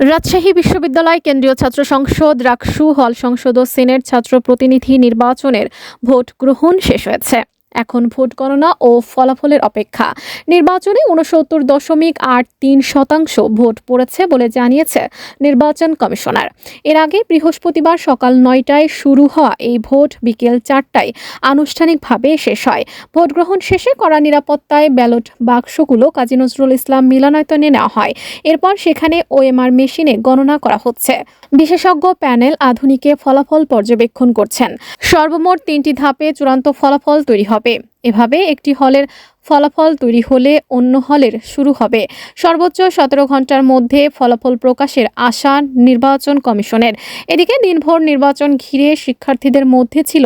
রাজশাহী বিশ্ববিদ্যালয় কেন্দ্রীয় ছাত্র সংসদ, রাকসু হল সংসদ ও সিনেট ছাত্র প্রতিনিধি নির্বাচনের ভোট গ্রহণ শেষ হয়েছে। এখন ভোট গণনা ও ফলাফলের অপেক্ষা। নির্বাচনে উনসত্তর দশমিক আট তিন শতাংশ ভোট পড়েছে বলে জানিয়েছে নির্বাচন কমিশনার। এর আগে বৃহস্পতিবার সকাল নয়টায় শুরু হওয়া এই ভোট বিকেল চারটায় আনুষ্ঠানিকভাবে শেষ হয়। ভোট গ্রহণ শেষে করা নিরাপত্তায় ব্যালট বাক্সগুলো কাজী নজরুল ইসলাম মিলনায়তনে নেওয়া হয়। এরপর সেখানে ওএমআর মেশিনে গণনা করা হচ্ছে। বিশেষজ্ঞ প্যানেল আধুনিকে ফলাফল পর্যবেক্ষণ করছেন। সর্বমোট তিনটি ধাপে চূড়ান্ত ফলাফল তৈরি হবে। এভাবে একটি হলের ফলাফল তৈরি হলে অন্য হলের শুরু হবে। সর্বোচ্চ সতেরো ঘণ্টার মধ্যে ফলাফল প্রকাশের আশা নির্বাচন কমিশনের। এদিকে দিনভর নির্বাচন ঘিরে শিক্ষার্থীদের মধ্যে ছিল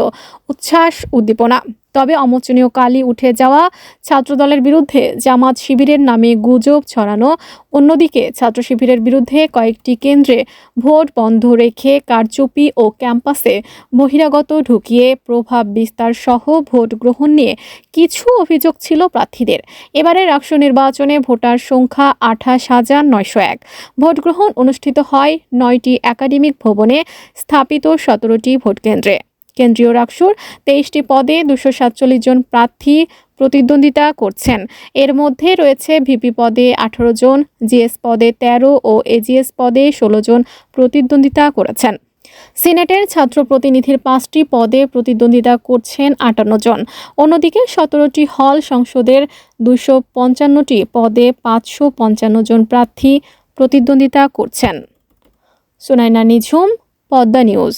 উচ্ছ্বাস, উদ্দীপনা। তবে অমোচনীয় কালি উঠে যাওয়া ছাত্রদলের বিরুদ্ধে জামাত শিবিরের নামে গুজব ছড়ানো। অন্যদিকে ছাত্র শিবিরের বিরুদ্ধে কয়েকটি কেন্দ্রে ভোট বন্ধ রেখে কারচুপি ও ক্যাম্পাসে বহিরাগত ঢুকিয়ে প্রভাব বিস্তার সহ ভোট গ্রহণ নিয়ে কিছু অভিযোগ ছিল প্রার্থীদের। এবারে রাষ্ট্র নির্বাচনে ভোটার সংখ্যা আঠাশ হাজার নয়শো এক। ভোট গ্রহণ অনুষ্ঠিত হয় নয়টি একাডেমিক ভবনে স্থাপিত সতেরোটি ভোট কেন্দ্রে কেন্দ্রীয় রাকসুর তেইশটি পদে দুশো সাতচল্লিশ জন প্রার্থী প্রতিদ্বন্দ্বিতা করছেন। এর মধ্যে রয়েছে ভিপি পদে আঠারো জন, জিএস পদে তেরো ও এজিএস পদে ষোলো জন প্রতিদ্বন্দ্বিতা করেছেন। সিনেটের ছাত্র প্রতিনিধির পাঁচটি পদে প্রতিদ্বন্দ্বিতা করছেন আটান্ন জন। অন্যদিকে সতেরোটি হল সংসদের দুশো পঞ্চান্নটি পদে পাঁচশো পঞ্চান্ন জন প্রার্থী প্রতিদ্বন্দ্বিতা করছেন। সুনাইনা নিঝুম, পদ্মা নিউজ।